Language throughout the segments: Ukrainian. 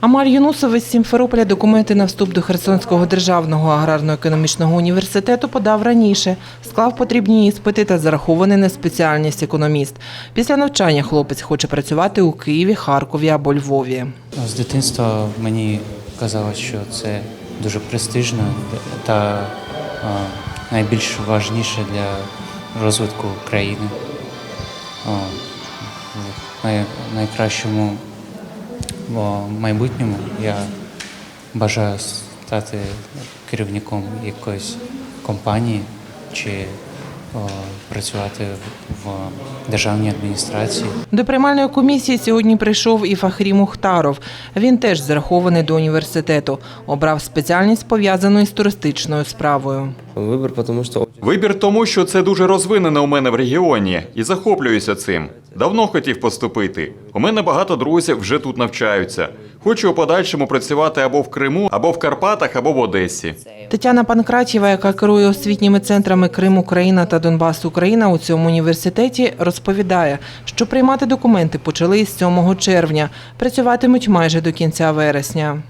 Амаль Юнусов із Сімферополя документи на вступ до Херсонського державного аграрно-економічного університету подав раніше. Склав потрібні іспити та зарахований на спеціальність економіст. Після навчання хлопець хоче працювати у Києві, Харкові або Львові. З дитинства мені казалось, що це дуже престижно та найбільш важніше для розвитку країни. О, в най- найкращому о, майбутньому я бажаю стати керівником якоїсь компанії чи о, працювати в державній адміністрації. До приймальної комісії сьогодні прийшов і Фахрі Мухтаров. Він теж зарахований до університету. Обрав спеціальність пов'язану із туристичною справою. Выбор, потому что Вибір тому, що це дуже розвинено у мене в регіоні, і захоплююся цим. Давно хотів поступити. У мене багато друзів вже тут навчаються. Хочу у подальшому працювати або в Криму, або в Карпатах, або в Одесі. Тетяна Панкратєва, яка керує освітніми центрами Крим Україна та Донбас Україна у цьому університеті, розповідає, що приймати документи почали із 7 червня. Працюватимуть майже до кінця вересня.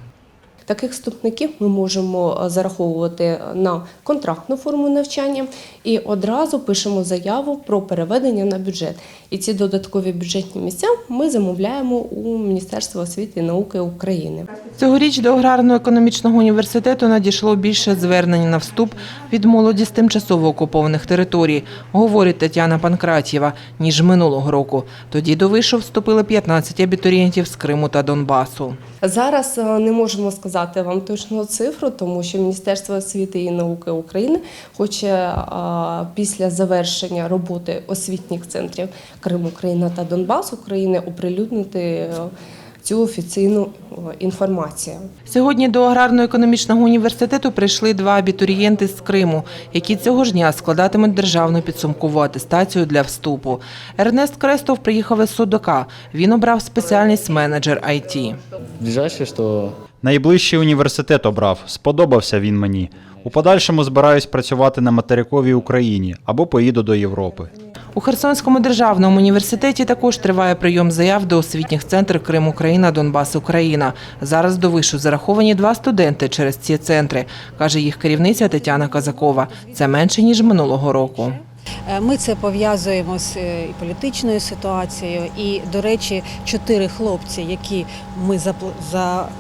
Таких вступників ми можемо е, зараховувати на контрактну форму навчання і одразу пишемо заяву про переведення на бюджет. І ці додаткові бюджетні місця ми замовляємо у Міністерства освіти і науки України. Цьогоріч до аграрно-економічного університету надійшло більше звернень на вступ від молоді з тимчасово окупованих територій, говорить Тетяна Панкратєва, ніж минулого року. Тоді до вишу вступили 15 абітурієнтів з Криму та Донбасу. Зараз е, не можемо сказати вам точну цифру, тому що Міністерство освіти і науки України хоче е, після завершення роботи освітніх центрів Крим, Україна та Донбас України оприлюднити е, цю офіційну інформацію. Сьогодні до аграрно-економічного університету прийшли два абітурієнти з Криму, які цього ж дня складатимуть державну підсумкову атестацію для вступу. Ернест Крестов приїхав із Судока. Він обрав спеціальність менеджер IT. ближайшее, что Найближчий університет обрав, сподобався він мені. У подальшому збираюсь працювати на материковій Україні або поїду до Європи. У Херсонському державному університеті також триває прийом заяв до освітніх центрів Крим Україна, Донбас Україна. Зараз до вишу зараховані два студенти через ці центри, каже їх керівниця Тетяна Казакова. Це менше ніж минулого року. Е, Ми це пов'язуємо з е, політичною ситуацією. І, до речі, чотири хлопці, які ми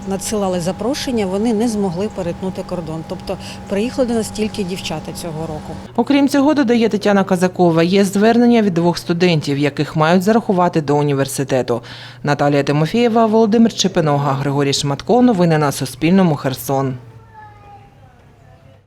надсилали запрошення, вони не змогли перетнути кордон. Тобто приїхали до нас тільки дівчата цього року. Окрім цього, додає Тетяна Казакова, є звернення від двох студентів, яких мають зарахувати до університету. Наталія Тимофєєва, Володимир Чепинога, Григорій Шматко. Новини на Суспільному. Херсон.